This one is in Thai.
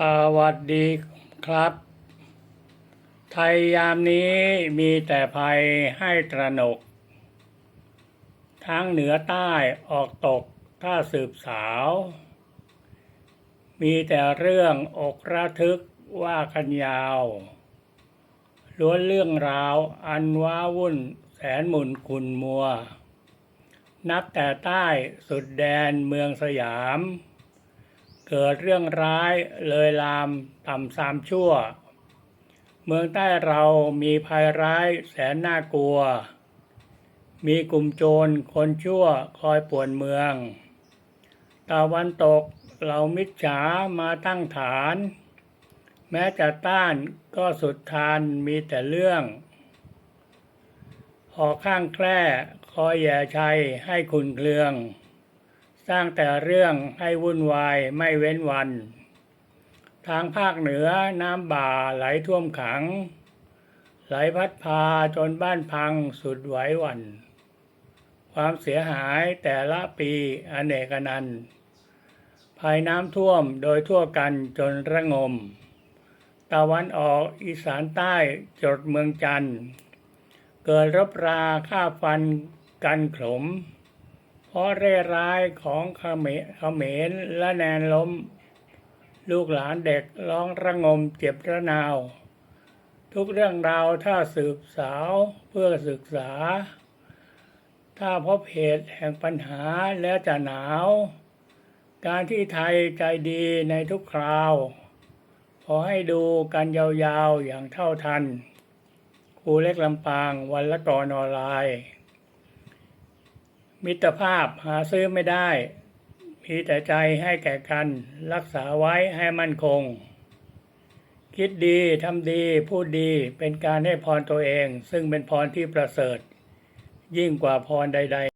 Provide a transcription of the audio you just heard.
สวัสดีครับ ไทยยามนี้มีแต่ภัยให้ตระหนก ทั้งเหนือใต้ออกตกถ้าสืบสาว มีแต่เรื่องอกระทึกว่ากันยาว ล้วนเรื่องราวอันว้าวุ่นแสนหมุนคุนมัว นับแต่ใต้สุดแดนเมืองสยาม เกิดเรื่องร้ายเลยลามต่ำสามชั่ว เมืองใต้เรามีภัยร้ายแสนน่ากลัว มีกลุ่มโจรคนชั่วคอยป่วนเมือง ตะวันตกเรามิจฉามาตั้งฐาน แม้จะต้านก็สุดทานมีแต่เรื่องออข้างแคร่คอยแย่ชัยให้คุนเครือง สร้างแต่เรื่องให้วุ่นวายไม่เว้นวัน ทางภาคเหนือน้ำบ่าไหลท่วมขัง ไหลพัดพาจนบ้านพังสุดไหวหวัน ความเสียหายแต่ละปีอเนกนันภัยน้ำท่วมโดยทั่วกันจนระงม ตะวันออกอีสานใต้จดเมืองจันทร์เกิดรบราฆ่าฟันกันขลม เพราะเร่ร้ายของเขมรเขมรและแนนล้ม ลูกหลานเด็กร้องระงมเจ็บระนาว ทุกเรื่องราวถ้าสืบสาวเพื่อศึกษา ถ้าพบเหตุแห่งปัญหาแล้วจะหนาว การที่ไทยใจดีในทุกคราว ขอให้ดูกันยาวๆอย่างเท่าทันครูเล็กลำปางวันละกรออนไลน์ มิตรภาพหาซื้อไม่ได้ มีแต่ใจให้แก่กัน รักษาไว้ให้มั่นคง คิดดีทำดีพูดดีเป็นการให้พรตัวเอง ซึ่งเป็นพรที่ประเสริฐ ยิ่งกว่าพรใด ๆ